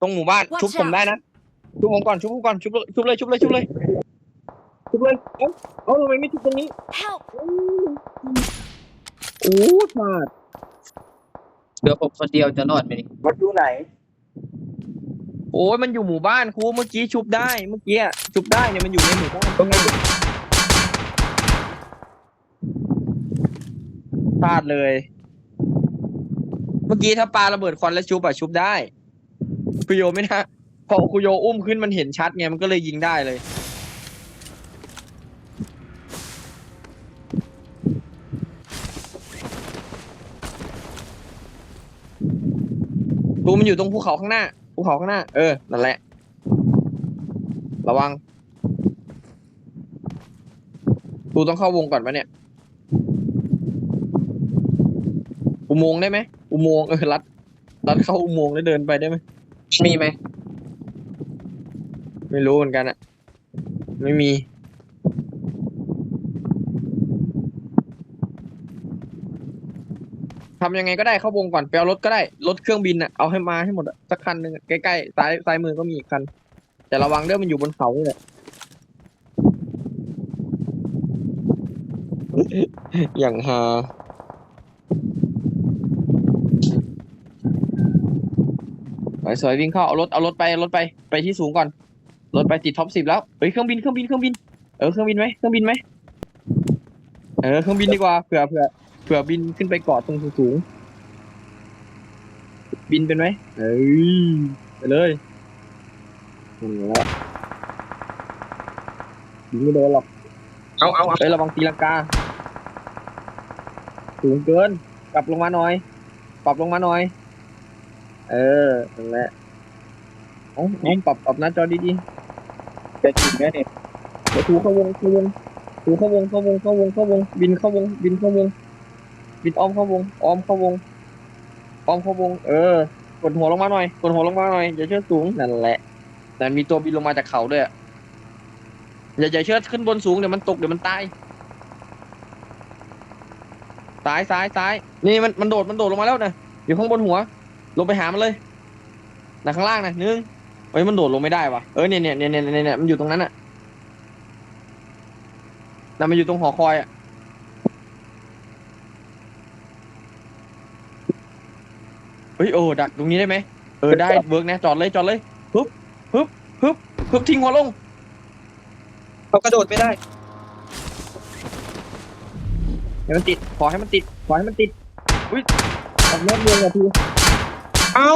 ตรงหมู่บ้าน Watch ชุบผม out ได้นะ ชุบผมก่อน ชุบผมก่อน ชุบเลยชุบเลย ชุบเลย ชุบเลย ชุบเลย เอ้าเอ้าทำไมไม่ชุบตรงนี้ Help! โอ้พลาดเดี๋ยวผมคนเดียวจะรอดไหมนี่รถอยู่ไหน โอ้ยมันอยู่หมู่บ้านครูเมื่อกี้ชุบได้ เมื่อกี้อะชุบได้เนี่ยมันอยู่ในหมู่บ้านตรงไงพลาดเลย เมื่อกี้ถ้าปาระเบิดควันแล้วชุบอะชุบได้ คุโยไม่นะพอคุโยอุ้มขึ้นมันเห็นชัดไงมันก็เลยยิงได้เลยดูมันอยู่ตรงภูเขาข้างหน้าภูเขาข้างหน้า เออ นั่นแหละ ระวังดูต้องเข้าวงก่อนปะเนี่ย อุโมงค์ได้ไหม อุโมงค์เออ รัด รัดเข้าอุโมงค์แล้วเดินไปได้ไหม มีไหม ไม่รู้เหมือนกันอะไม่มี ทำยังไงก็ได้เข้าวงก่อนไปเอารถก็ได้ รถเครื่องบินอะเอาให้มาให้หมดอะสักคันหนึ่งอะใกล้ๆซ้ายซ้ายมือก็มีอีกคัน แต่ระวังเด้อมันอยู่บนเขานี่แหละอย่างฮา สวยสวยวิ่งเข้าเอารถเอารถไปเอารถไปไปที่สูงก่อนรถไปติดท็อปสิบแล้วเฮ้ยเครื่องบินเครื่องบินเครื่องบินเออเครื่องบินไหมเครื่องบินไหมเออเครื่องบินดีกว่าเผื่อเผื่อเผื่อบินขึ้นไปเกาะตรงสูงๆบินเป็นไหมเอ้ยไปเลยนั่นแหละบินไม่โดนหรอกเอาเอาเอาเอ้ยระวังตีลังกาสูงเกิน กลับลงมาหน่อย ปรับลงมาหน่อย เออนั่นแหละเอ๋อาปรับปรับหน้าจอดีจะถึงแล้วเนี่ยๆเดี๋ยวถูเข้าวงเข้าวงถูเข้าวงเข้าวงเข้าวงเข้าวง บินเข้าวง บินเข้าวง บินอ้อมเข้าวงอ้อมเข้าวงอ้อมเข้าวง เออ กดหัวลงมาหน่อย กดหัวลงมาหน่อย อย่าเชือดสูง นั่นแหละ แต่มีตัวบินลงมาจากเขาด้วยอะอย่าอย่าเชือดขึ้นบนสูงเดี๋ยวมันตกเดี๋ยวมันตาย ซ้ายซ้ายซ้าย นี่มันมันโดดมันโดดลงมาแล้วนะอยู่ข้างบนหัว ลงไปหามันเลยนะข้างล่างนะหนึ่งเอ้ยมันโดดลงไม่ได้วะเออเนี่ยเนี่ยเนี่ยเนี่ยเนี่ยเนี่ยมันอยู่ตรงนั้นอะน่ะมันอยู่ตรงหอคอยอะเฮ้ยโอ้ดักตรงนี้ได้ไหมเออได้เวิร์กนะจอดเลยจอดเลยฮึบฮึบฮึบฮึบทิ้งหัวลงเขากระโดดไม่ได้ให้มันติดขอให้มันติดขอให้มันติดอุ้ยออกนอกเมืองอะที เอ้า